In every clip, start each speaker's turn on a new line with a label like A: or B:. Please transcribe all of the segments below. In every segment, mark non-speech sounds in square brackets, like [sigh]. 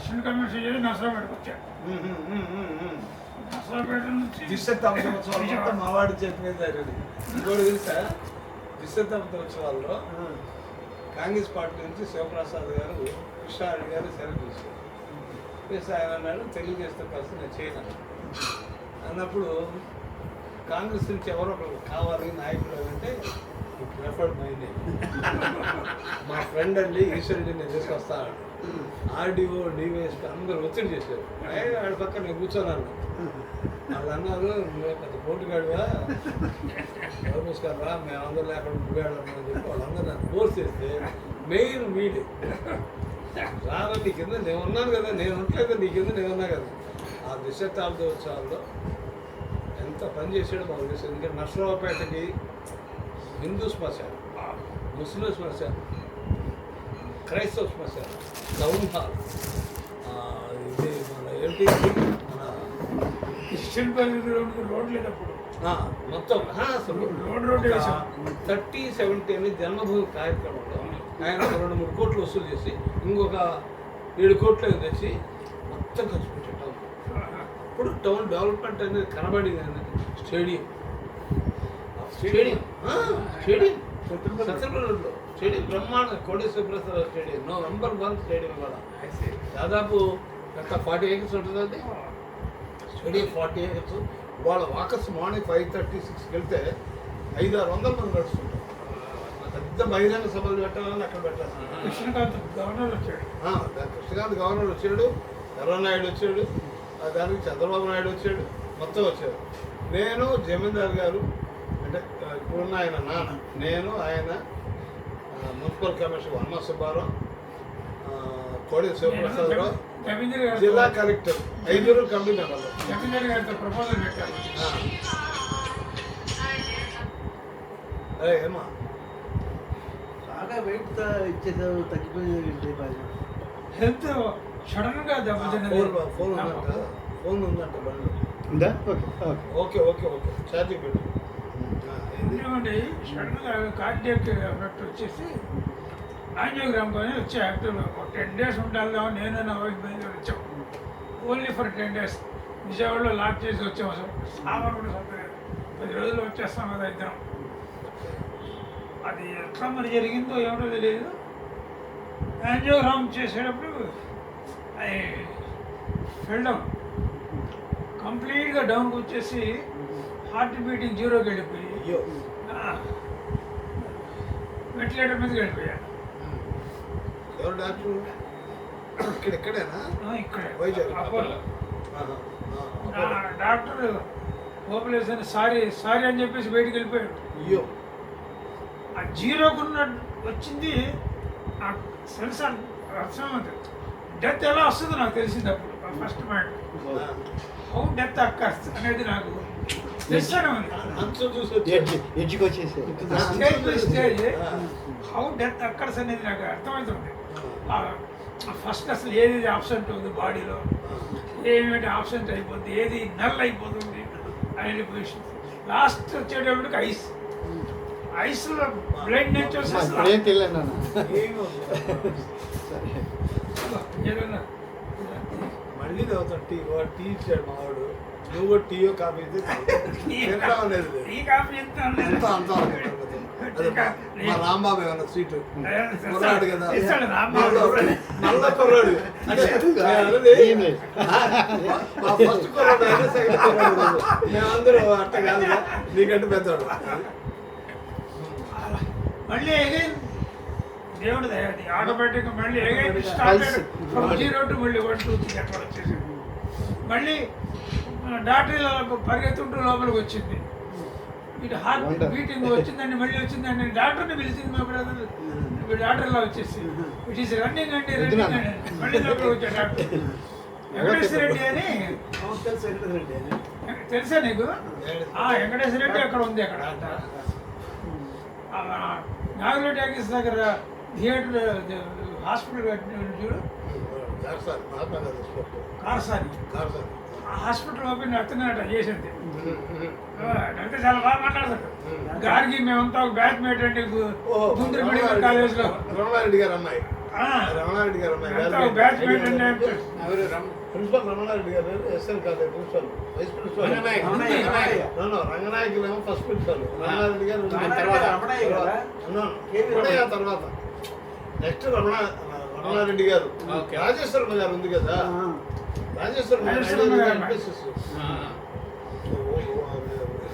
A: Assistant commissioner చేసి వచ్చాను నర్సరాపేట నుంచి
B: ఉత్సవాలు మొత్తం మావాడు చెప్పిన జరిగింది ఇంకోటి తెలుసా? దిశతమ ఉత్సవాల్లో కాంగ్రెస్ పార్టీ నుంచి శివప్రసాద్ గారు కృష్ణారెడ్డి గారు సెలెక్ట్ చేశారు ఆయన అన్నాడు తెలుగుదేశం కలిసి నేను చేయను. అన్నప్పుడు కాంగ్రెస్ నుంచి ఎవరో ఒకరు కావాలి నాయకులు అంటే ప్రిఫర్డ్ మై నేమ్ మా ఫ్రెండ్ అండి ఈశ్వరుడి నేను తీసుకొస్తాను. ఆర్డీఓ డివైఎస్పీ అందరూ ఒత్తిడి చేశారు. ఆడ పక్కన నేను కూర్చోన్నాను వాళ్ళు అన్నారు నువ్వే పెద్ద పోటుగాడివా రమేష్ గారు రా మేము అందరూ లేకుండా నువ్వేడమని చెప్పి వాళ్ళందరూ నన్ను ఫోర్స్ చేస్తే మెయిన్ మీడియం రారా నీ కింద నేను ఉన్నాను కదా నేను ఉండలేదు నీ కింద నేను ఉన్నా కదా. ఆ దిశతాబ్దోత్సవాల్లో ఎంత పని చేసాడో మాకు తెలుసు. ఎందుకంటే నర్సరావుపేటకి హిందూ శ్మశానం ముస్లిం శ్మశానం క్రైస్తవ శ్మశానం టౌన్ హాల్ ఇది మన ఏంటి మన
A: పల్లి రోడ్డు రోడ్ లేనప్పుడు.
B: మొత్తం
A: రోడ్.
B: థర్టీ సెవెంటీ అని జన్మభూమి కార్యక్రమంలో ఆయన రెండు మూడు కోట్లు వసూలు చేసి ఇంకొక ఏడు కోట్లు తెచ్చి మొత్తం ఖర్చు పెట్టాం ఇప్పుడు టౌన్ డెవలప్మెంట్ అనేది కనబడింది అనేది స్టేడియం. స్టేడియం. స్టేడియం. సత్యనగరంలో స్టేడియం బ్రహ్మాండ Koteswara Prasad stadium November one stadium కూడా దాదాపు ఎంత ఫార్టీ ఏకర్స్ ఉంటుంది అది? స్టేడియం ఫార్టీ ఏకర్స్ వాళ్ళ వాకర్స్ మార్నింగ్ ఫైవ్ థర్టీ సిక్స్కి వెళ్తే ఐదు ఆరు వందల మంది నడుస్తుంటారు. పెద్ద బహిరంగ సభలు పెట్టాలని అక్కడ పెట్టాలి.
A: కృష్ణకాంత్ గవర్నర్ వచ్చాడు.
B: కృష్ణకాంత్ గవర్నర్ వచ్చాడు నాయుడు వచ్చాడు ఆ దానికి చంద్రబాబు నాయుడు వచ్చాడు మొత్తం వచ్చాడు నేను జమీందార్ గారు అంటే ఇప్పుడున్న ఆయన నాన్న నేను ఆయన మున్సిపల్ కమిషనర్ వర్మ సుబ్బారావు కోడి శివప్రసాదరావు జిల్లా కలెక్టర్ ఐదుగురు కమిటీ మెంబర్లు. అరే ఏమా
C: బాగా వెయిట్ ఇచ్చేసావు తగ్గిపోయింది
A: హెల్త్ సడన్గా
B: ఫోన్
A: దెబ్బతిన్నది
B: ఫోన్ ఉందంట. ఫోన్ ఉందంట బండి
C: okay. Okay
B: okay okay. Charging పెట్టు. ఆ, ఏంది?
A: ఎందుకంటే కార్డియక్ ఎఫెక్ట్ వచ్చేసి యాంజియోగ్రామ్ వచ్చే యాక్టివ్లో ఒక టెన్ డేస్ ఉండాలి నేను నా వైఫ్ బయలుదేరి వచ్చాం. Only for ten days. విజయవాడలో లాక్ చేసి వచ్చాం అసలు. సామాన్ కూడా సరిపోలేదు. పది రోజులు వచ్చేస్తాం కదా ఇద్దరం. అది ఎట్లా మరి జరిగిందో ఏమిటో తెలియదు. యాంజియోగ్రామ్ చేసేటప్పుడు అది ఫెల్ కంప్లీట్గా డౌన్కి వచ్చేసి హార్ట్ బీటింగ్ జీరోకి వెళ్ళిపోయి
B: అయ్యో.
A: వెంటిలేటర్ వెళ్ళిపోయా.
B: ఎవరు డాక్టర్? ఇక్కడ ఇక్కడేనా?
A: ఇక్కడే.
B: Vizag.
A: Apollo. Doctor operation sorry sorry అని చెప్పేసి బయటికి వెళ్ళిపోయాడు.
B: అయ్యో.
A: ఆ జీరోకున్న వచ్చింది ఆ సెన్సార్ అర్థం డెత్ ఎలా వస్తుందో నాకు తెలిసింది అప్పుడు first mind how death occurs అనేది నాకు హౌ డెత్ అక్కర్స్ అనేది నాకు అర్థమవుతుంది ఫస్ట్ అసలు ఏది ఆబ్సెంట్ ఉంది బాడీలో
B: ఏమేమి
A: ఏమిటి ఆబ్సెంట్ అయిపోద్ది ఏది నల్ అయిపోతుంది అనేది లాస్ట్ వచ్చేటప్పటికి ఐస్ ఐస్లో బ్లడ్ నుంచి
C: తెలియదు
A: ఏదన్నా
B: మళ్ళీ టీ వాడు టీ ఇచ్చాడు మావాడు నువ్వు టీయో కాఫీ అయితే అంతా అంతా మా- రాంబాబు ఏమన్నా స్వీట్ కుర్రాడు కదా. నల్ల- కుర్రాడు. మా- ఫస్ట్ కుర్రాడు సెకండ్ కుర్రాడు మేమందరూ అట్ట కాదు. నీకంటే పెద్దవాడు
A: మళ్ళీ దేవుడు దయాది ఆటోమేటిక్ మళ్ళీ again started from zero to మళ్ళీ వన్ టూ త్రీ అట్లా వచ్చేసి మళ్ళీ డాక్టర్ పరిగెత్తుంటూ లోపలికి వచ్చింది. ఇటు హార్ట్. బీటింగ్ వచ్చిందండి మళ్ళీ వచ్చిందండి. డాక్టర్ని పిలిచింది మా బ్రదర్ ఇప్పుడు డాక్టర్లా వచ్చేసి. ఇట్ ఈస్ రన్నింగ్ అండి రన్నింగ్ అండి. మళ్ళీ లోపలికి వచ్చాడు డాక్టర్. వెంకటేశ్వర రెడ్డి అని. తెలుసా నీకు? ఆ వెంకటేశ్వర రెడ్డి అక్కడ ఉంది అక్కడ. నాగలో టాకీస్ దగ్గర థియేటర్ హాస్పిటల్ కట్టిన చూడు.
B: సార్ మహాత్మా గాంధీ స్పోర్ట్
A: కార్సాని
B: కాదు సార్.
A: ఆ హాస్పిటల్ ఓపెన్ అట్లా చేసింది. అయితే చాలా బాగా మాట్లాడతాడు గారికి మేమంతా ఒక బ్యాచ్ మేట్ అండి గుంటూరు మెడికల్ కాలేజ్లో.
B: రమణారెడ్డి గారు అమ్మాయి.
A: ఆ.
B: రమణారెడ్డి గారు అమ్మాయి.
A: బ్యాచ్ మేట్ అంటే
D: ఎవరు? రమ్
B: ప్రిన్సిపల్ రమణారెడ్డి గారు SL college principal. Vice principal Ranganayakulu ఏమో ఫస్ట్ ప్రిన్సిపల్ రమణారెడ్డి గారు
D: తర్వాత
B: నెక్స్ట్ రమణ రమణారెడ్డి గారు.
D: ఓకే.
B: రాజేశ్వరమ్మ గారు ఉంది కదా.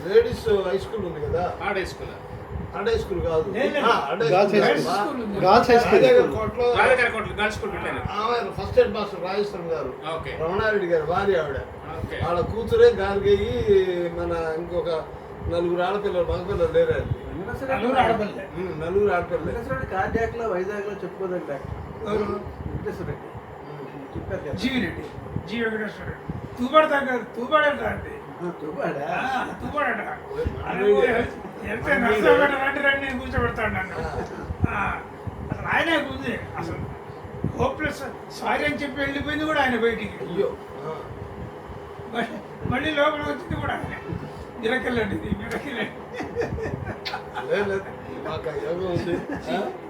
B: లేడీస్ హై స్కూల్ ఉంది కదా?
D: ఆడే
B: కాదు
C: high
B: school.
C: Girls high school.
B: ఆమె ఫస్ట్ హెడ్ మాస్టర్ రాజేశ్వరం గారు.
D: ఓకే.
B: రమణారెడ్డి గారు భార్య ఆవిడ. వాళ్ళ కూతురే గారిగయ్యి మన ఇంకొక నలుగురు ఆడపిల్లలు మగపిల్లలు లేరండి
A: నలుగురు ఆడపిల్లలే.
B: నలుగురు ఆడపిల్లలు.
E: వెంకటేశ్వరరెడ్డి కార్డియాక్లో వైజాగ్లో చెప్పుకోదగ్గ డాక్టర్
A: ఎవరు?
E: వెంకటేశ్వరరెడ్డి చెప్పారు కదా
A: జీవి రెడ్డి జీ వెంకటేశ్వర రెడ్డి తూబడతా కాదు తూబడట అండి తూబడట ఎంత నష్టపడ్డ రండి కూర్చోబెడతాడు నన్ను. ఆ, అసలు ఆయనే ఉంది అసలు హోప్లెస్ సారీ అని చెప్పి వెళ్ళిపోయింది కూడా ఆయన బయటికి.
B: అయ్యో.
A: మళ్ళీ- లోపల వచ్చింది కూడా ఆయన. మిరకెళ్ళండి ఇది?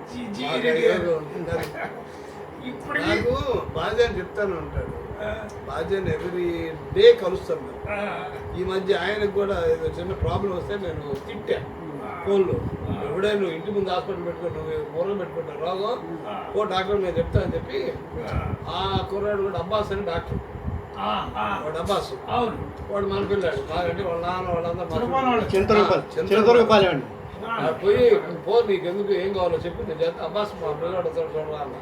A: జీ- జీ రెడ్డి
B: ఉంది. నాకు- నాకు బాధ్యత చెప్తాను ఉంటాడు
A: ఆ,
B: బాధ్యత ఎవ్రీ డే కలుస్తాం మేము
A: ఆ,
B: ఈ మధ్య ఆయనకు కూడా ఏదో చిన్న ప్రాబ్లం వస్తే నేను తిట్టా. ఫోన్లో. ఎవడే నువ్వు ఇంటి ముందు హాస్పిటల్ పెట్టుకో నువ్వు మూలం పెట్టుకుంటావు రోగం ఓ డాక్టర్ నేను చెప్తా అని చెప్పి ఆ. కుర్రాడు కూడా అబ్బాస్ అని డాక్టర్. వాడు అబ్బాస్.
A: అవును.
B: వాడు మన పిల్లాడు. బాగంటే వాళ్ళ నాన్న వాళ్ళందరూ పోయి పో నీకు ఎందుకు ఏం కావాలో చెప్పి నేను చేస్తా. అబ్బాస్ మా పిల్లవాడు వస్తాడు చూడరా అన్న.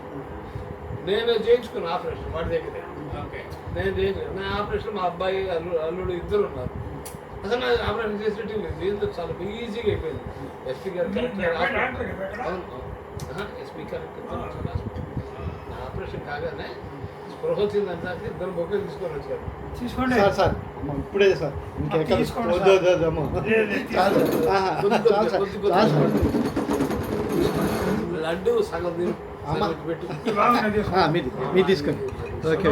B: నేను చేయించుకున్న ఆపరేషన్ వాడి దగ్గర.
D: ఓకే.
B: నేను చేయించుకున్నా. నా ఆపరేషన్ మా అబ్బాయి అల్లుడు అల్లుడు ఇద్దరు ఉన్నారు అసలు నా ఆపరేషన్ చేసినట్టు లేదు. దీంతో చాలా ఈజీగా అయిపోయింది. ఎస్పీ గారు కరెక్ట్? అవును ఎస్పీ కరెక్ట్ నా ఆపరేషన్ కాగానే స్పృహ వచ్చిందంటే ఇద్దరు బొక్కలు తీసుకొని వచ్చారు.
A: తీసుకోండి.
C: సార్ సార్ ఇప్పుడే సార్. ఇంకెక్కడ.
B: లడ్డు సగం తిను.
C: మీది మీది తీసుకోండి ఓకే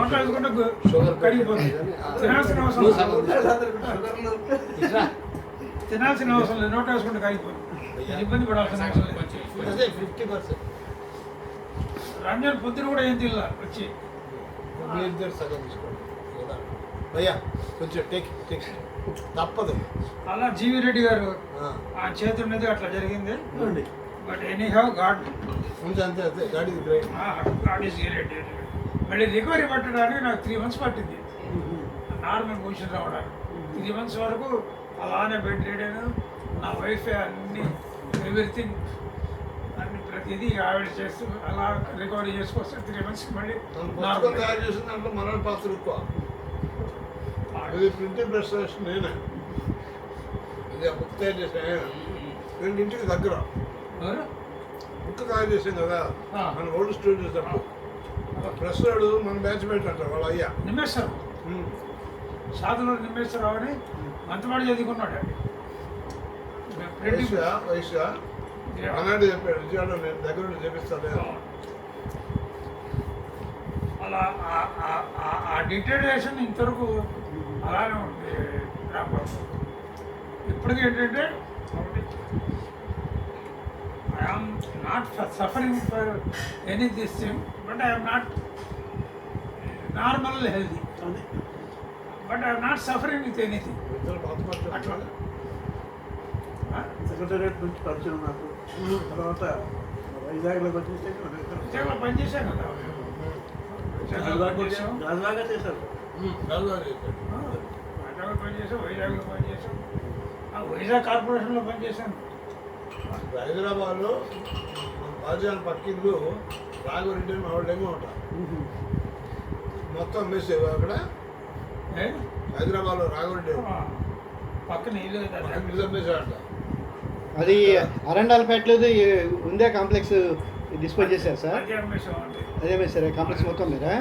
A: తినాల్సిన అవసరం లేదు. నోట్ వేసుకుంటే కరిగిపోతుంది ఇబ్బంది పడాల్సిన అవసరం లేదు
B: అదే ఫిఫ్టీ పర్సెంట్
A: రంజాన్ పొద్దున కూడా ఏం తిల్లా వచ్చి.
B: మీ ఇద్దరు సగం తీసుకోండి కదా. భయ్యా కొంచెం టేక్ టేక్ తప్పదు.
A: అలా జీవి రెడ్డి గారు
B: ఆ,
A: ఆ చేతుల మీద అట్లా జరిగింది.
E: చూడండి.
A: బట్ ఎనీ హ్యావ్ గాడ్
B: అంతే అంతే. గాడి గ్రేట్
A: గాడ్ ఈస్ గ్రేట్ మళ్ళీ రికవరీ పట్టడానికి నాకు త్రీ మంత్స్ పట్టింది. నార్మల్ పొజిషన్ రావడానికి త్రీ మంత్స్ వరకు అలానే బెడ్ రీడాను నా వైఫ్ అన్ని ఎవ్రీథింగ్ అన్ని ప్రతిదీ ఆవిడ చేస్తూ అలా రికవరీ చేసుకొస్తే త్రీ మంత్స్ మళ్ళీ
B: తయారు చేసిన దాంట్లో మనోడి పాత్ర ఎక్కువ. ఇది ప్రింటెడ్ ప్రెస్ నేనే. ఇది బుక్ తయారు చేసిన. నేను ఇంటికి దగ్గర? బుక్ తయారు చేసాం కదా. మన ఓల్డ్ స్టూడెంట్స్ అప్పుడు ప్రెస్ వాడు మన బ్యాచ్ మేట్ అంటారు వాళ్ళ అయ్యా.
A: నిమ్మేశ్వరం. సాధులు నిమ్మేశ్వరరావు అని మంతవాడు చదువుకున్నాడు
B: వయసుగా వయసుగా ఆనాడు చెప్పాడు విజయవాడలో నేను దగ్గర ఉండి చేపిస్తాను
A: అలా ఆ- డిటైడేషన్ ఇంతవరకు అలానే ఉంది ఇప్పటికీ ఏంటంటే not suffering for any this thing but I'm not normal healthy
E: అది.
A: But I'm not suffering with anything
B: ఇద్దరు బాధపడుతున్నారు.
A: అట్లా.
E: సెక్రటేరియట్ నుంచి పరిచయం నాకు. తర్వాత వచ్చేసి
A: ఉద్యోగంలో పనిచేశాను కదా.
E: రాజులాగా చేశారు.
A: వైజాగ్లో పనిచేసాం వైజాగ్లో వైజాగ్ కార్పొరేషన్లో పనిచేశాను.
B: హైదరాబాద్లో బాజాన్ పక్కిండ్లు రాఘవరెడ్డి అని మా వాళ్ళేమో ఉంటారు మొత్తం అమ్మేసేవి అక్కడ? హైదరాబాద్లో రాఘవరెడ్డి
A: పక్కన.
B: మొత్తం ఇల్లు అమ్మేసాడంట
C: అది అరండాలపేటలో ఉందే కాంప్లెక్స్ డిస్పోజ్ చేశారు సార్?
A: అదే అమ్మేసాం అండి.
C: అదే మీరు సార్ కాంప్లెక్స్ మొత్తం మీరా?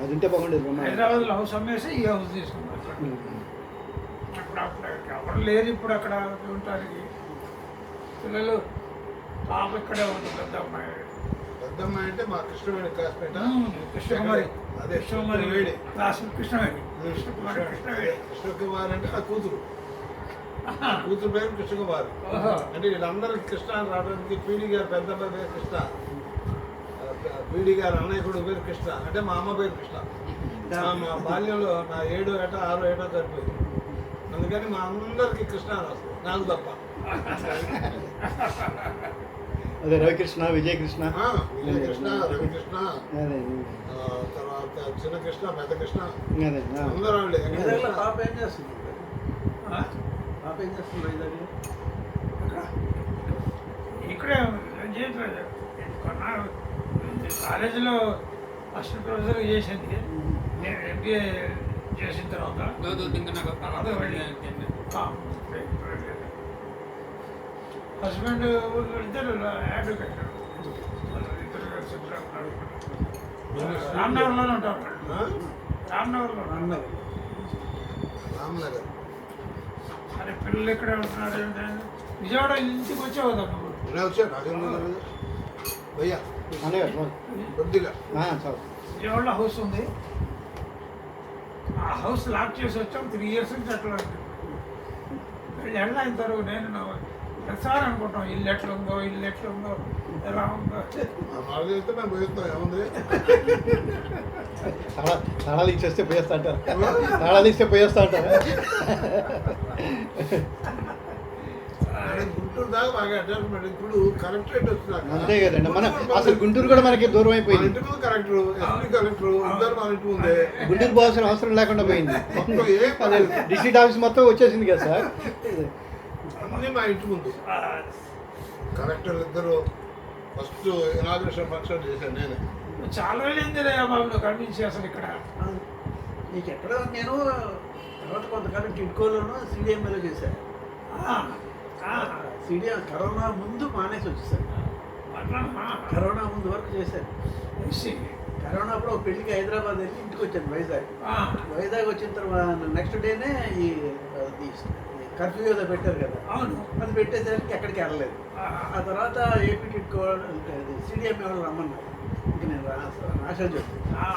A: అదే
C: ఉంటే బాగుండేది.
A: హైదరాబాద్లో హౌస్ అమ్మేసి ఈ హౌస్ తీసుకున్నాం
C: ఉమ్.
A: అప్పుడు అప్పుడు ఎవరు లేరు ఇప్పుడు అక్కడ ఉండటానికి పిల్లలు పాప ఇక్కడే ఉంది పెద్ద అమ్మాయి
B: పెద్దమ్మాయి అంటే మా కృష్ణవేణి క్లాస్మేట
A: కృష్ణకుమారి.
B: అదే
A: కృష్ణకుమారి
B: కృష్ణవేణి
A: క్లాస్ కృష్ణవేణి. కృష్ణకుమారి కృష్ణవేణి.
B: కృష్ణకుమారి అంటే ఆ కూతురు. కూతురు పేరు కృష్ణకుమార్. అంటే వీళ్ళందరికీ కృష్ణ అని రావడానికి పీడి గారు పెద్ద అబ్బాయి పేరు కృష్ణ. పీడి గారు అన్నయ్య కొడుకు పేరు కృష్ణ. అంటే మా అమ్మ పేరు కృష్ణ. మా- మా బాల్యంలో నా ఏడో ఏటో ఆరో ఏటో చనిపోయింది. అందుకని మా అందరికీ కృష్ణ అని వస్తుంది నాకు తప్ప.
C: అదే రవికృష్ణ విజయకృష్ణ.
B: ఆ, విజయ కృష్ణ రవికృష్ణ తర్వాత చిన్న కృష్ణ పెద్ద కృష్ణ. అందరూ
E: పాప ఏం చేస్తుంది? పాప ఏం చేస్తుంది
A: ఇక్కడే. చేయట్లేదు కొన్నా కాలేజీలో అసిస్టెంట్ ప్రొఫెసర్ చేసింది. నేను ఎంబీఏ చేసిన తర్వాత తర్వాత వెళ్ళి హస్బెండ్ ఇద్దరు అడ్వకేట్ ఇద్దరు కలిసి రామ్నగర్లోనే ఉంటారు? రామ్నగర్లో.
E: అన్నది
B: రామ్నగర్.
A: అరే పిల్లలు ఇక్కడే ఉంటున్నారు ఏంటంటే విజయవాడ ఇంటికి నువ్వు?
B: ఇలా వచ్చా నాకేం తెలియదు భయ్యా కొద్దిగా
A: విజయవాడలో హౌస్ ఉంది. ఆ హౌస్ లాక్ చేసి వచ్చాం త్రీ ఇయర్స్ నుంచి అట్లా. వెళ్ళి వెళ్ళిన తర్వాత నేను నా ప్రతిసారి అనుకుంటాం ఇల్లు ఎట్లా ఉందో ఇల్లు ఎట్లా ఉందో. ఎలా ఉందో
C: తాళాలు ఇచ్చేస్తే పోయేస్తా అంటారు. తాళాలు ఇస్తే పోయేస్తా అంటారు.
B: గుంటూరు దాకా బాగా అటాచ్మెంట్ ఇప్పుడు కలెక్టరేట్ వచ్చినాక
C: అంతే కదండి. మన అసలు గుంటూరు కూడా మనకి దూరం అయిపోయింది.
B: ఇంటి ముందు కలెక్టర్ ఎస్పీ కలెక్టర్ ఇద్దరు మన ఇంటి ముందే.
C: గుంటూరు పోవాల్సిన అవసరం లేకుండా పోయింది. డిస్ట్రిక్ట్ ఆఫీస్ మొత్తం వచ్చేసింది కదా సార్?
B: అన్నీ మా ఇంటి ముందు. కలెక్టర్ ఇద్దరు ఫస్ట్ ఇనాగ్రేషన్ ఫంక్షన్ చేశాను నేనే.
A: చాలా వెళ్ళింది రే బాబు నువ్వు కనిపించి అసలు ఇక్కడ?
E: నీకు ఎక్కడ నేను తర్వాత కొంతకాలం టిడ్కోలోనూ సిడిఎంఏలో చేశాను. సిడిఎం కరోనా ముందు మానేసి
A: అట్లనా?
E: కరోనా ముందు వరకు
A: see.
E: కరోనా అప్పుడు ఒక పెళ్ళికి హైదరాబాద్ వెళ్ళి ఇంటికి వచ్చాను వైజాగ్. వైజాగ్ వచ్చిన తర్వాత నెక్స్ట్ డేనే ఈ కర్ఫ్యూ ఏదో పెట్టారు కదా.
A: అవును.
E: అది పెట్టేసరికి ఎక్కడికి వెళ్ళలేదు.
A: ఆ,
E: తర్వాత ఏపీ టిడ్కో సిడిఎంఏ వాళ్ళు రమ్మన్నారు. ఇంక నేను రా ఆశలు చెప్పాను
A: ఆ.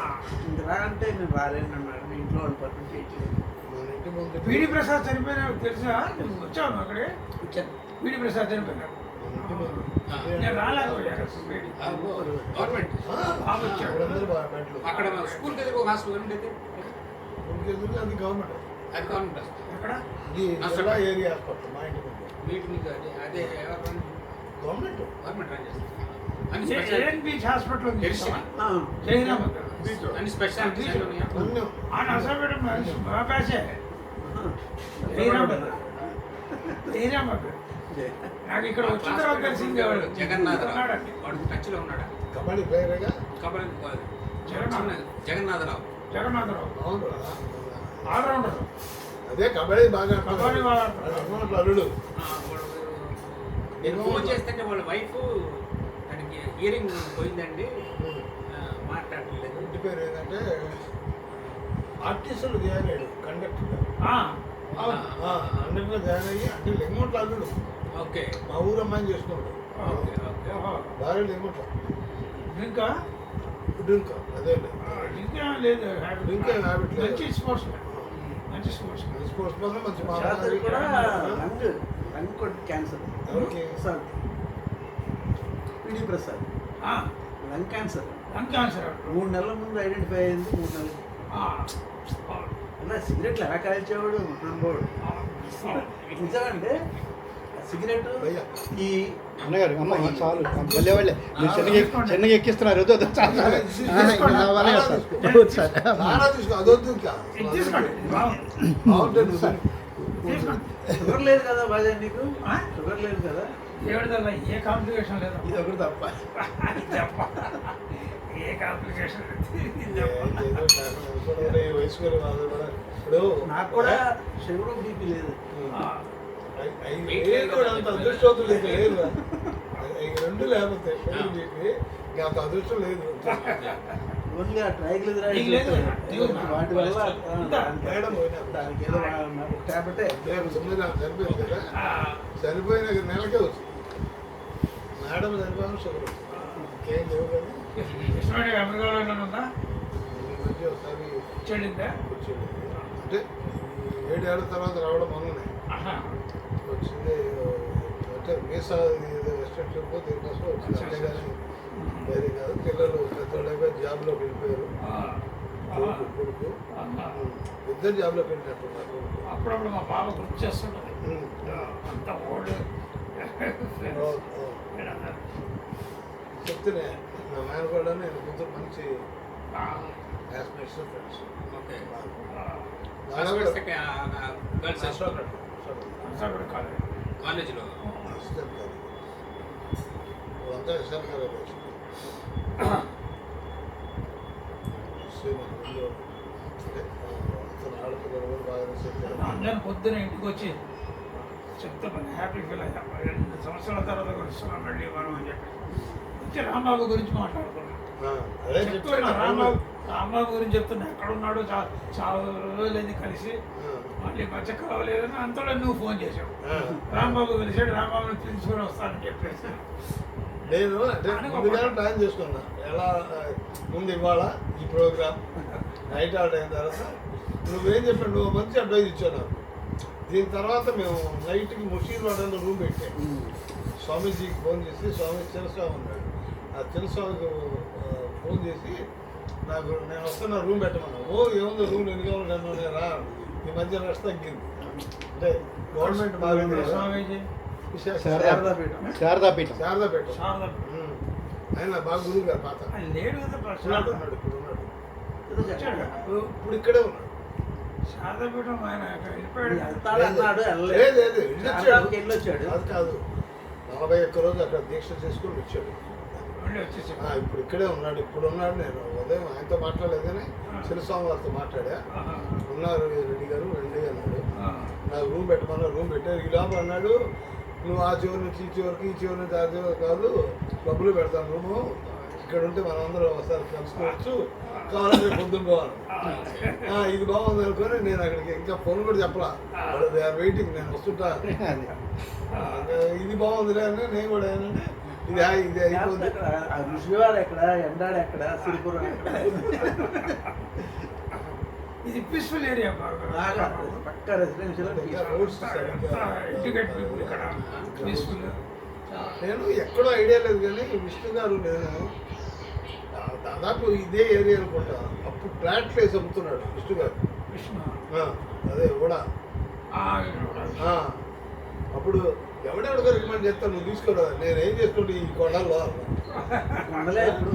E: ఇంక రా అంటే నేను రాలేను అన్నాడు మీ ఇంట్లో వాళ్ళు పట్టు చేయట్లేదు
A: పిడి ప్రసాద్ చనిపోయినా తెలుసా? నువ్వు వచ్చావు అక్కడే.
E: వచ్చాను.
A: పిడి ప్రసాద్ చనిపోయినా
B: మన ఇంటి ముందు
A: నేను రాలేకపోయాను అసలు వీడి.
D: గవర్నమెంట్.
B: ఆ,
A: బాబు వచ్చాడు.
D: అక్కడ స్కూల్కి ఎదురు ఒక
B: ఎదురుగా అది గవర్నమెంట్.
D: అది గవర్నమెంట్
B: జిల్లా ఏరియా హాస్పిటల్ మా ఇంటి ముందు.
D: మీట్ మీకు అదే
B: government.
D: Government run
A: beach hospital ఉంది జయరామ్
D: అన్ని స్పెషాలిటీస్ అన్ని ఉన్నాయా?
A: నాకు ఇక్కడ వచ్చిన తర్వాత తెలిసింది ఎవరు
D: జగన్నాథరావు
A: ఉన్నాడండి.
D: వాడు టచ్లో ఉన్నాడా
B: కబడ్డీ ప్లేయరేగా
D: కబడ్డీ కాదు.
A: జగన్నాథ్.
D: జగన్నాథరావు
A: జగన్నాథరావు
B: అవును
A: ఆల్రౌండర్
B: అదే కబడ్డీ బాగా
A: కబడ్డీ బాగా
B: అల్లుడు
D: నేను ఫోన్ చేస్తుంటే వాళ్ళ వైఫ్ తనకి హియరింగ్ పోయిందండి మాట్లాడలేదు
B: ఇంటి పేరు ఏంటంటే ఆర్టిస్టులు జాయిన్ అయ్యాడు కండక్టర్
A: ఆ,
B: కండక్టర్ జాయిన్ అయ్యి అంటే లెంగుంట్ల అల్లుడు
D: ఓకే.
B: మా ఊరు అమ్మాయిని చేసుకున్నాడు
D: ఓకే ఓకే.
B: భార్య లెంగుంట్ల
A: ఇంకా
B: డ్రింక్ అదే
A: ఇంకా లేదు
B: ఇంకా habit లేదు.
A: మంచి స్పోర్ట్స్ మంచి స్పోర్ట్స్
B: స్పోర్ట్స్ పనులు మంచి
E: కూడా లంగ్ క్యాన్సర్.
B: ఎవరికి?
E: Prasad PD Prasad lung cancer.
A: Lung cancer.
E: మూడు నెలల ముందు ఐడెంటిఫై అయింది మూడు నెలలు. అలా సిగరెట్లు ఎలా కాల్చేవాడు? మహానుభావుడు నిజమంటే సిగరెట్. ఈ
C: అన్నగారు అమ్మ చాలు. వెళ్ళేవాళ్ళే మీరు చిన్నగా చిన్నగా ఎక్కిస్తున్నారు. వద్దు, వద్దు, చాలు,
E: షుగర్ లేదు కదా బాజా నీకు? షుగర్ లేదు కదా?
A: ఏ కాంప్లికేషన్ లేదు.
E: ఇది ఒకటి తప్ప.
B: ఇప్పుడు
E: నాకు కూడా శివుడు బీపీ లేదు.
B: అంత లేదు రెండు లేకపోతే బీపీ అంత అదృష్టం లేదు
E: ఓన్లీ
B: సరిపోయిన నెలకే వచ్చింది. మేడం సరిపోయిన షుగర్ వచ్చింది
A: ఇష్టమైన అమెరికాలో ఉందా?
B: వచ్చింది? అంటే ఈ ఏడేళ్ళ తర్వాత రావడం మొన్ననే
A: ఆహా.
B: వచ్చింది అంటే వీసా ట్రిప్ దీనికోసం వచ్చింది. అంతేగాని వేరే కాదు పిల్లలు అయిపోయి జాబ్లోకి వెళ్ళిపోయారు. కొడుకు కొడుకు. ఇద్దరు జాబ్లోకి వెళ్ళినట్టున్నారు
A: అప్పుడప్పుడు మా బాబు గుర్తు చేస్తుంటది.
B: ఉమ్.
A: అంత ఓల్డ్.
B: చెప్తేనే నా మేన కూడా నేను కూతురు మంచి క్లాస్మేట్స్ ఫ్రెండ్స్
D: ఓకే. కాలేజీలో.
B: అంతా బాగా సెట్
A: అందరం పొద్దున ఇంటికి వచ్చి చెప్తే హ్యాపీ ఫీల్ అయ్యా. రెండు సంవత్సరాల తర్వాత కలుస్తున్నాం మళ్ళీ మనం అని చెప్పి. వచ్చి రాంబాబు గురించి మాట్లాడుకున్నాం
B: అదే
A: చెప్తున్నా
B: చెప్తున్నా
A: రాంబాబు. రాంబాబు గురించి చెప్తున్నా ఎక్కడ ఉన్నాడో చాలా రోజులైంది కలిసి. మళ్ళీ మధ్య కలవలేదని అంతలో నువ్వు ఫోన్ చేసావు. రాంబాబు కలిసాడు రాంబాబుని తీసుకొని వస్తానని చెప్పేసి.
B: నేను అంటే ముందుగానే ప్లాన్ చేసుకున్నా. ఎలా ముందు ఇవాళ ఈ ప్రోగ్రామ్ నైట్ అవుట్ అయిన తర్వాత నువ్వేం చెప్పావు? నువ్వు మంచి అడ్వైజ్ ఇచ్చావు నాకు. దీని తర్వాత మేము నైట్కి ముషీర్వాడలో రూమ్ పెట్టాం. స్వామీజీకి ఫోన్ చేసి స్వామి చిరస్వామి ఉన్నాడు. చిరస్వామికి ఆ, ఫోన్ చేసి నాకు నేను వస్తున్నా రూమ్ పెట్టమన్నా. ఓ ఏముంది రూమ్ ఎన్ని కావాలి నేను రా ఈ మధ్య రెస్ట్ తగ్గింది. అంటే గవర్నమెంట్
E: శారదాపీఠం.
C: శారదాపీఠం
B: ఆయన బాగా గురువు గారు పాత. ఉన్నాడు ఇప్పుడు ఉన్నాడు. ఇక్కడే ఉన్నాడు.
A: శారదపీఠం ఆయన.
B: లేదు లేదు. వెళ్ళొచ్చాడు
E: వెళ్ళొచ్చాడు.
B: కాదు నలభై ఒక్క రోజు అక్కడ దీక్ష చేసుకొని వచ్చాడు. ఇప్పుడు ఇక్కడే ఉన్నాడు. ఇప్పుడు ఉన్నాడు నేను ఉదయం ఆయనతో మాట్లాడలేదు కానీ చిరస్వామి వారితో మాట్లాడా. ఉన్నారు రెడ్డి గారు రండి అన్నాడు. నాకు రూమ్ పెట్టమన్నా రూమ్ పెట్టారు ఈ లోపల అన్నాడు నువ్వు ఆ చివరి నుంచి ఈ చివరికి ఈ చివరి నుంచి ఆ చివరి కాదు డబ్బులు పెడతాను రూము. ఇక్కడ ఉంటే మనం అందరం ఒకసారి కలుసుకోవచ్చు. కావాలంటే పొద్దున్న పోవాలి. ఇది బాగుంది అనుకొని నేను అక్కడికి ఇంకా ఫోన్ కూడా చెప్పలా. దే ఆర్ వెయిటింగ్ నేను వస్తుంటా. ఇది బాగుందిలే అని నేను కూడా ఏంటంటే ఇది ఇది అయిపోతుంది
E: ఋషివాడ ఎక్కడ ఎండాడు ఎక్కడ సిరిపురం ఎక్కడ?
A: ఇది పీస్ఫుల్ ఏరియా
E: పక్క రెసిడెన్షియల్
A: పీస్ఫుల్
B: నేను ఎక్కడో ఐడియా లేదు కానీ విష్ణు గారు నేను దాదాపు ఇదే ఏరియా అనుకుంటా. అప్పుడు ఫ్లాట్ ప్లేస్ అమ్ముతున్నాడు విష్ణు గారు.
A: కృష్ణ
B: ఆ, అదే కూడా. అప్పుడు ఎవడెవడిగా రికమెండ్ చేస్తాను నువ్వు తీసుకోరా. నేను ఏం చేసుకుంటే ఈ కొండల్లో?
E: కొండలే ఇప్పుడు.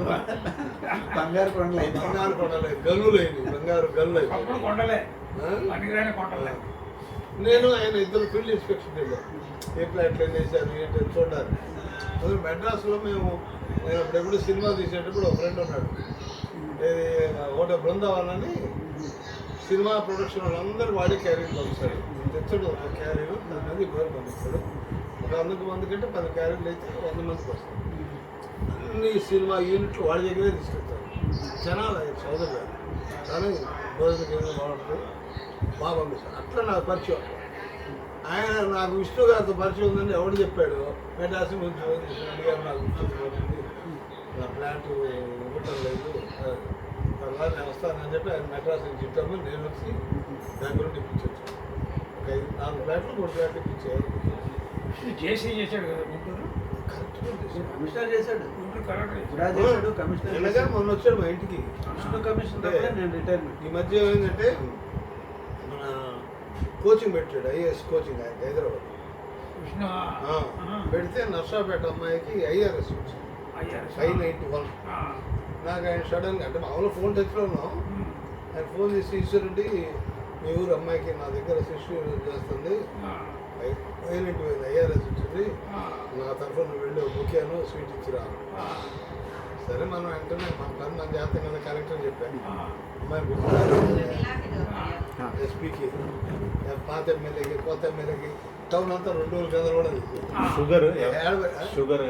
E: బంగారు కొండలు.
B: బంగారు కొండలే. గల్లులు అయింది బంగారు గల్లు
A: కొండలే. కొండలే.
B: నేను ఆయన ఇద్దరు ఫీల్డ్ ఇన్స్పెక్షన్ వెళ్ళాం. ఏ ఫ్లాట్లు ఎన్ని వేసారు ఏంటి చూడాలి అసలు మెడ్రాస్లో మేము నేను అప్పుడెప్పుడు సినిమా తీసేటప్పుడు ఒక ఫ్రెండ్ ఉన్నాడు. ఏది ఒకటి బృందావన్ అని. సినిమా ప్రొడక్షన్ వాళ్ళందరూ వాడే క్యారీలు పంపిస్తాడు తెచ్చాడు ఆ క్యారీలు దాని మీద ఇబ్బంది పంపిస్తాడు. ఒక వందకు మంది కంటే పది క్యారీలు అయితే వంద మందికి వస్తాయి. అన్ని సినిమా యూనిట్లు వాడి దగ్గరే తీసుకెళ్తారు జనాలు సోదరు కాదు కానీ భోజనం ఏమైనా బాగుంటుంది. బాగా పంపిస్తాడు అట్లా నాకు పరిచయం. ఆయన నాకు విష్ణు గారితో పరిచయం ఉందని ఎవడు చెప్పాడు? మెడ్రాస్ నుంచి అడిగారు నాకు. విష్ణు నా ప్లాంట్ ఇవ్వటం లేదు తర్వాత నేను వస్తానని చెప్పి ఆయన మెడ్రాస్ నుంచి ఇచ్చాము నేను వచ్చి దగ్గర నుండి ఇప్పించవచ్చు ఒక ఐదు నాలుగు ప్లాట్లు మూడు ప్లాట్లు ఇప్పించారు.
A: జేసీ చేశాడు కదా గుంటూరు?
E: కమిషనర్ చేశాడు? కమిషనర్.
B: మొన్న వచ్చాడు మా ఇంటికి.
E: విష్ణు కమిషనర్ అప్పుడే నేను రిటైర్మెంట్
B: ఈ మధ్య ఏమైందంటే మన కోచింగ్ పెట్టాడు ఐఏఎస్ కోచింగ్ ఆయన హైదరాబాద్. పెడితే నర్సాపేట అమ్మాయికి ఐఆర్ఎస్ వచ్చింది. Five ninety one. నాకు ఆయన సడన్గా అంటే మామూలుగా ఫోన్ టచ్లో ఉన్నాం. ఆయన ఫోన్ చేసి ఈశ్వరుడి మీ ఊరు అమ్మాయికి నా దగ్గర శిష్యు చేస్తుంది. నైంటీ పోయింది ఐఆర్ఎస్ వచ్చింది. నా తరఫున వెళ్ళి బుకేను స్వీట్ ఇచ్చిరా. సరే మనం వెంటనే మన పని మన జాతకం కదా కలెక్టర్ చెప్పాను అమ్మాయి ఎస్పీకి పాత ఎమ్మెల్యేకి కొత్త ఎమ్మెల్యేకి టౌన్ అంతా రెండు రోజుల కింద కూడా
F: షుగర్ షుగర్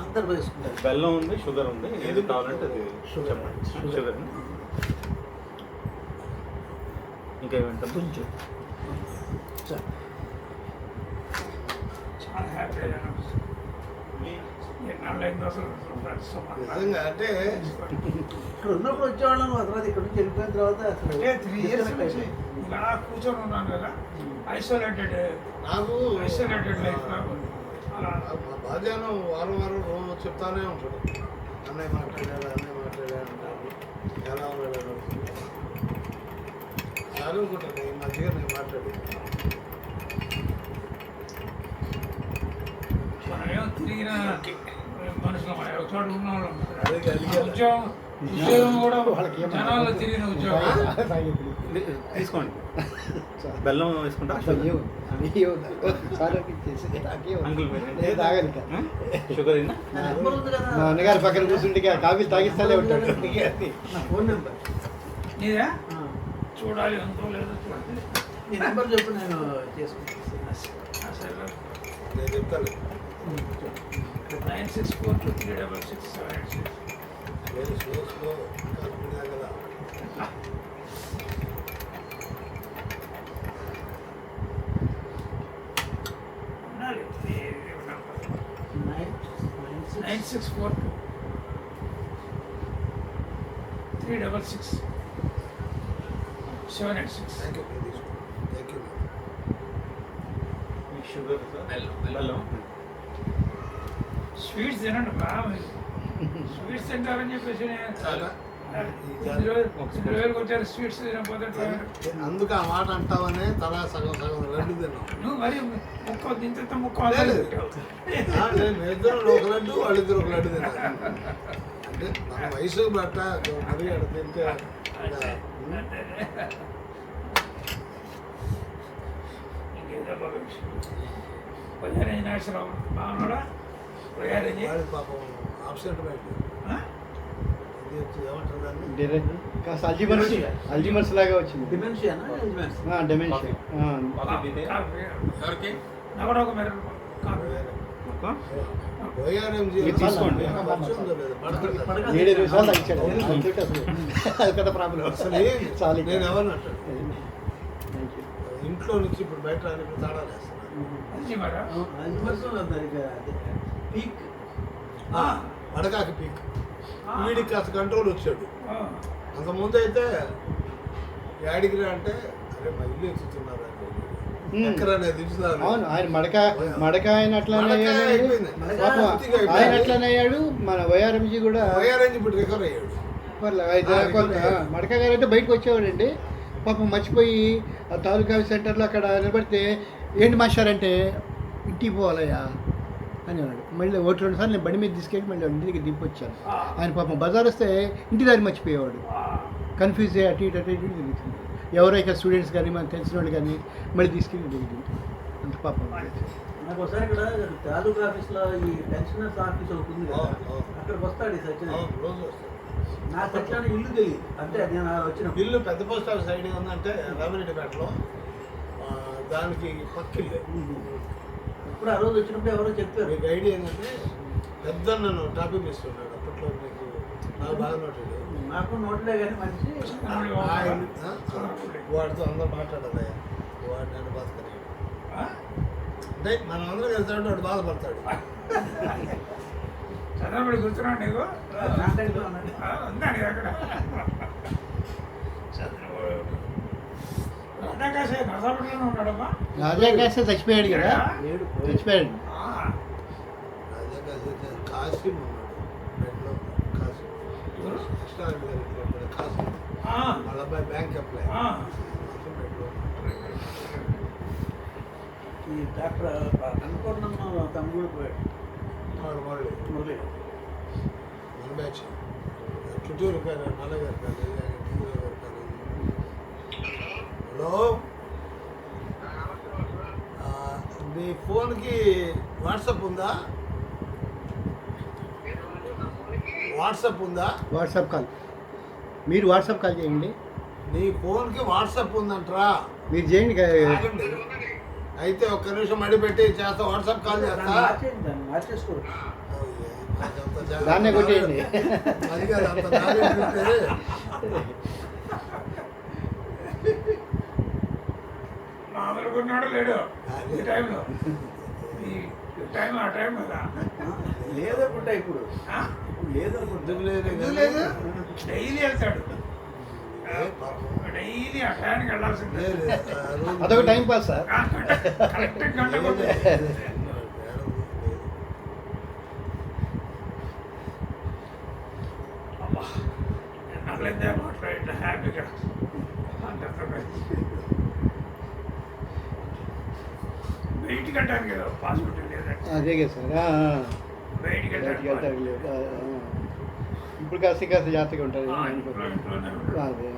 E: అందరు వేసుకుంటారు.
F: బెల్లం ఉంది షుగర్ ఉంది. ఏది కావాలంటే అది. చెప్పండి. షుగర్. ఇంకేమంటారు?
E: కొంచెం.
A: చాలా హ్యాపీ అయ్యాను. ఆన్లైన్ దోశలు ఫ్రెండ్స్
B: నిజంగా అంటే
E: ఇక్కడ ఉన్నప్పుడు వచ్చేవాళ్ళం తర్వాత ఇక్కడ నుంచి వెళ్ళిపోయిన తర్వాత అసలు
A: త్రీ ఇయర్స్ కూర్చొని ఉన్నాను కదా. ఐసోలేటెడ్
B: నాకు
A: ఐసోలేటెడ్ లైఫ్ అలా
B: మా భార్యను వారం వారం రోజు చెప్తానే ఉంటాడు. అన్నయ్య మాట్లాడాడు అన్నయ్య మాట్లాడాడు అంటాడు ఎలా ఉన్నాడు? అనుకుంటాను ఈ మధ్యగా నేను మాట్లాడేది
A: మనమేమో తిరిగిన మనుషులు మన ఒక చోట ఉన్న వాళ్ళం. ఉద్యోగం ఉద్యోగం కూడా జనాల్లో తిరిగిన ఉద్యోగం.
F: తీసుకోండి. [laughs] బెల్లం వేసుకుంటా. షుగర్
C: మా అన్నగారి పక్కన కూర్చుంటే కాఫీ తాగిస్తానే ఉంటాడు.
E: నా ఫోన్ నెంబర్.
A: నీదా. చూడాలి ఎంతో లేదో చూడాలి.
E: నీ నెంబర్ చెప్పు నేను చేసుకుంటాను
B: నేను చెప్తాను.
A: Nine six four two three double six seven eight six.
B: Slow slow కదా
A: ఉండాలి
E: nine nine six
A: four two three double six seven eight six
B: thank you thank you
F: me sugar
D: బెల్లం,
A: స్వీట్స్ తినండి బాగా. స్వీట్స్ తింటారని చెప్పేసి
B: అందుకు ఆ మాట అంటావనే తలా సగం సగం లడ్డు తిన్నాం
A: నువ్వు మరి ముక్క దింత ముక్క
B: లేదు. ఇద్దరు ఒక లడ్డు వాళ్ళిద్దరు ఒక లడ్డు తిన్నారు. అంటే మన వయసు బట్ట మరి అక్కడ తింటే ఇంకా,
C: కాస్త అల్జిమర్స్ అల్జిమర్స్ లాగా వచ్చింది.
E: డిమెన్షియా
C: డెమెన్షియా
F: తీసుకోండి.
C: ఏడు నిమిషాలు తగ్గించాడు అది పెద్ద ప్రాబ్లం
B: అసలు?
C: చాలు.
B: నేను. ఇంట్లో నుంచి ఇప్పుడు బయట రాని
E: పీక్.
B: వడకాకి పీక్. వీడికి కాస్త కంట్రోల్ వచ్చాడు.
A: ఆ.
B: అంత ముందు అయితే యాడికి రా అంటే అరే మా ఇల్లు
C: అవును ఆయన మడక మడక ఆయన అట్లానే అయ్యాడు. ఆయన అట్లానే అయ్యాడు. మన వైఆర్ఎంజీ కూడా
B: ఓఆర్ఎంజీ ఇప్పుడు రికవర్ అయ్యాడు.
C: మడక గారు అయితే బయటకు వచ్చేవాడండి పాపం మర్చిపోయి ఆ తాలూకా సెంటర్లో అక్కడ నిలబడితే ఏంటి మాస్టర్ అంటే ఇంటికి పోవాలయ్యా? అనేవాడు మళ్ళీ ఒకటి రెండు సార్లు నేను బండి మీద తీసుకెళ్ళి మళ్ళీ ఇంటి దగ్గర దింపొచ్చాను. ఆయన పాపం బజార్ వస్తే ఇంటి దారి మర్చిపోయేవాడు. కన్ఫ్యూజ్ అయ్యి అటు ఇటు అటు ఇటు తిరుగుతుంది ఎవరో ఇక స్టూడెంట్స్ కానీ మనకు తెలిసిన వాళ్ళు కానీ మళ్ళీ తీసుకెళ్ళి దిగుతుంది అంత పాపం
E: నాకు ఒకసారి ఇక్కడ తాలూకా ఆఫీస్లో ఈ పెన్షనర్స్ ఆఫీస్ ఒకటి ఉంది. అక్కడికి వస్తాడు ఈ
B: రోజు వస్తాడు.
E: సత్యాన్ని ఇల్లు తెలియదు. అంటే నేను వచ్చిన
B: ఇల్లు పెద్ద పోస్ట్ ఆఫీస్ ఐడి ఉందంటే రామిరెడ్డిపేటలో ఆ, దానికి పక్కిల్లే
E: ఇప్పుడు ఆ రోజు వచ్చినప్పుడు ఎవరో చెప్పారు.
B: మీకు ఐడియా ఏంటంటే పెద్ద నన్ను టాపిక్ ఇస్తున్నాడు అప్పట్లో మీకు నాకు బాగా నోటాడు
E: నాకు నోట్లే కానీ
B: ఆ? వాడితో అందరూ మాట్లాడాలి వాడు నన్ను బతకని అంటే మనం అందరం వెళ్తాడు వాడు బాధపడతాడు.
A: చంద్రబాబు గుర్తున్నాడు నీకు?
E: ఉన్నాడు.
A: అక్కడ చంద్రబాబు రాధాకాశే నజాపట్లోనే ఉన్నాడమ్మా.
C: రాజా కాస్తే చచ్చిపోయాడు కదా చచ్చిపోయాడు
B: వాళ్ళ అబ్బాయి బ్యాంక్ అప్లై.
E: ఈ డాక్టర్ అనుకున్న తమ్ముడు పోయాడు. మురళి.
B: బ్యాచ్. చుట్టూరు గారు నల్లగారు హలో? మీ ఫోన్కి వాట్సాప్ ఉందా? వాట్సాప్ ఉందా?
C: WhatsApp call. మీరు వాట్సాప్ కాల్ చేయండి.
B: నీ ఫోన్కి వాట్సాప్ ఉందంటరా.
C: మీరు చేయండి.
B: అయితే ఒక్క నిమిషం అడిపెట్టి చేస్తా వాట్సాప్ కాల్ చేస్తా.
E: దాన్ని
C: కొట్టేయండి.
B: అది కాదు అంత నాలెడ్జ్ ఉంటే
A: మామూలుగా ఉన్నాడు లేడు ఈ టైంలో. ఈ టైం ఆ టైం కదా.
E: లేదనుకుంటా ఇప్పుడు.
B: లేదు?
A: ఎందుకు లేదు? డైలీ వెళ్తాడు. డైలీ ఆ టైంకి వెళ్ళాల్సిందే.
B: లేదు,
C: అదొక టైం పాస్ సార్
A: కరెక్ట్ గంట కొట్టు. అబ్బా ఎన్నాళ్ళైందే మాట్లాడి హ్యాపీగా. అందరితో బయటికి కట్టాను కదా పాస్పోర్ట్ లేదంటే
C: అదే కదా సార్.
A: బయటికి.
C: ఇప్పుడు కాస్త కాస్త జాగ్రత్తగా ఉంటారు. అదే,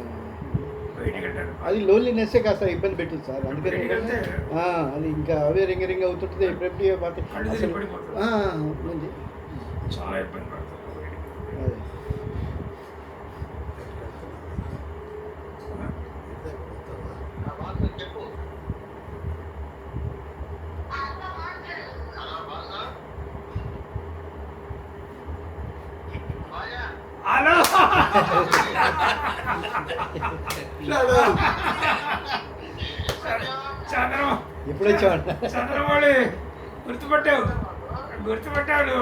C: అది లోన్లీనెస్సే కాస్త ఇబ్బంది పెట్టింది సార్ అందుకని అది ఇంకా అవే రింగ రింగ అవుతుంటుంది ఎప్పుడెప్పుడు అసలు.
A: చాలా ఇబ్బంది పడుతుంది బయటికి వెళ్తే.
C: అదే.
A: హలో చంద్రం
C: వచ్చావంట
A: చంద్రమౌళి గుర్తుపట్టావు. గుర్తుపట్టాడు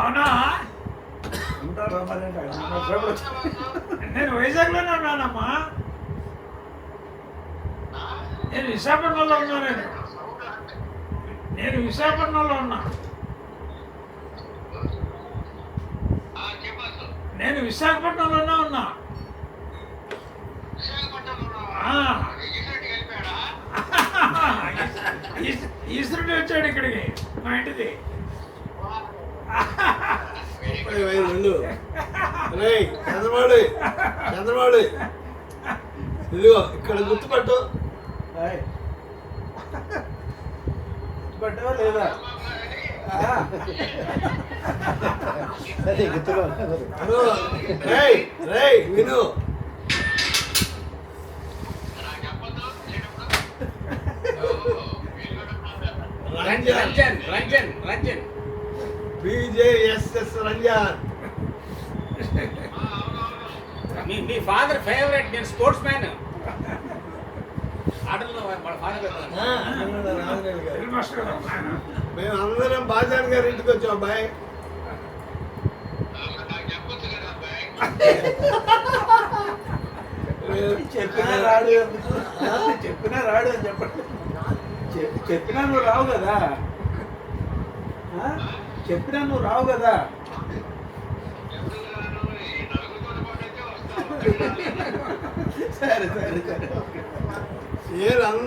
A: అవునా? నేను వైజాగ్లోనే ఉన్నానమ్మా. నేను విశాఖపట్నంలో ఉన్నా నేను. నేను విశాఖపట్నంలో ఉన్నా. నేను విశాఖపట్నంలోనే ఉన్నా. ఈశ్వరుడు వచ్చాడు ఇక్కడికి మా ఇంటిది.
B: ముప్పై ఐదు రెండు. రేయ్ చంద్రబాబు చంద్రబాబు ఇదిగో ఇక్కడ గుర్తుపట్టు.
E: హాయ్. పట్టావా లేదా? ఆ.
C: అదే
B: రేయ్ విను.
D: రంజన్ రంజన్ రంజన్. రంజన్
B: బీజేఎస్ఎస్ రంజాన్.
D: మీ మీ ఫాదర్ ఫేవరెట్ నేను స్పోర్ట్స్ మ్యాన్ ఆటల్లో వాళ్ళ ఫాదర్.
B: మేము అందరం బాజాన్ గారి ఇంటికి వచ్చాం అబ్బాయి.
E: చెప్పినా రాడు? చెప్పినా రాడు అని చెప్పండి. చెప్- చెప్పినా నువ్వు రావు కదా? చెప్పినా నువ్వు రావు కదా. సరే సరే సరే. [laughs]
B: ఏ